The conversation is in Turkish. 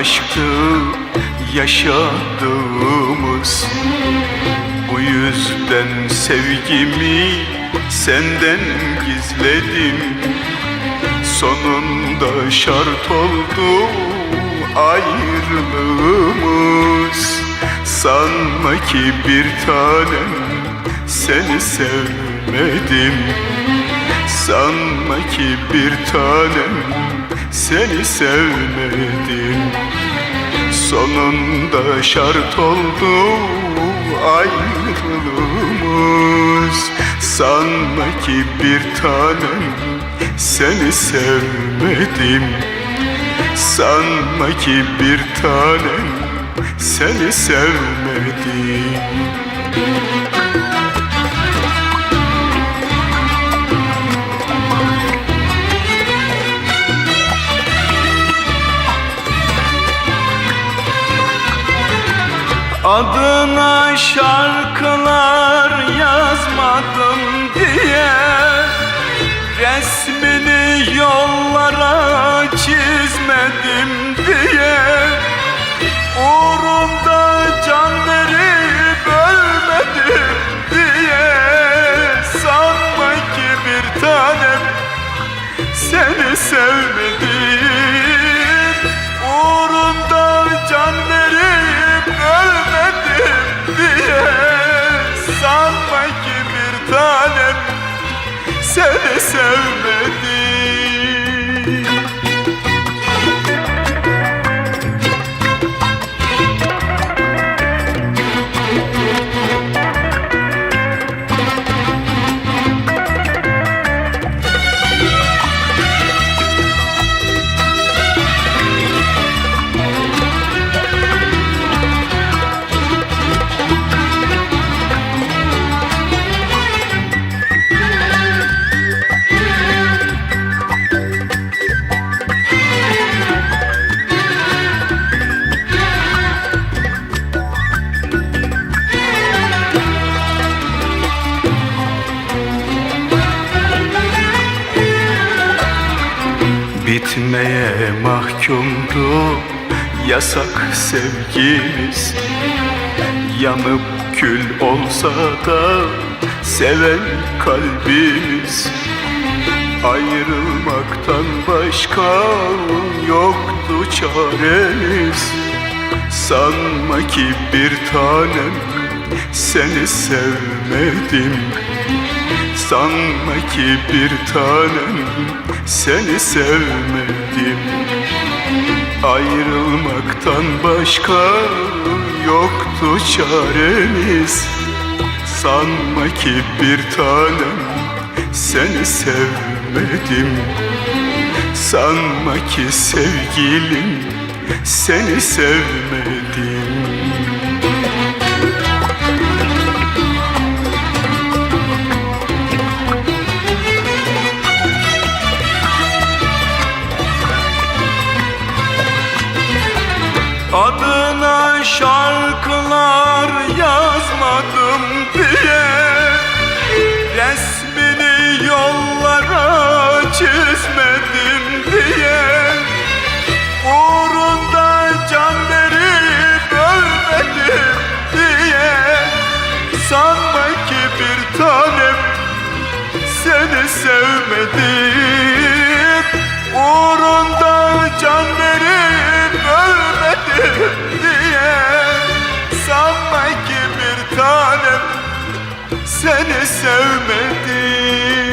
aşktı yaşadığımız. Bu yüzden sevgimi senden gizledim. Sonunda şart oldu ayrılığımız. Sanma ki bir tanem seni sevmedim Sanma ki bir tanem seni sevmedim. Sonunda şart oldu ayrılığımız. Sanma ki bir tanem seni sevmedim. Sanma ki bir tanem seni sevmedim Adına şarkılar yazmadım diye Resmini yollara çizmedim diye. Uğrunda seni sevmedim Bitmeye mahkumdu yasak sevgimiz. Yanıp kül olsa da seven kalbimiz. Ayrılmaktan başka yoktu çaremiz. Sanma ki bir tanem seni sevmedim Sanma ki bir tanem seni sevmedim. Ayrılmaktan başka yoktu çaremiz. Sanma ki bir tanem seni sevmedim. Sanma ki sevgilim seni sevmedim Adına şarkılar yazmadım diye. Resmini yollara çizmedim diye. Uğrunda can verip ölmedim diye. Sanma ki bir tanem seni sevmedim. Uğrunda can verip seni sevmedim.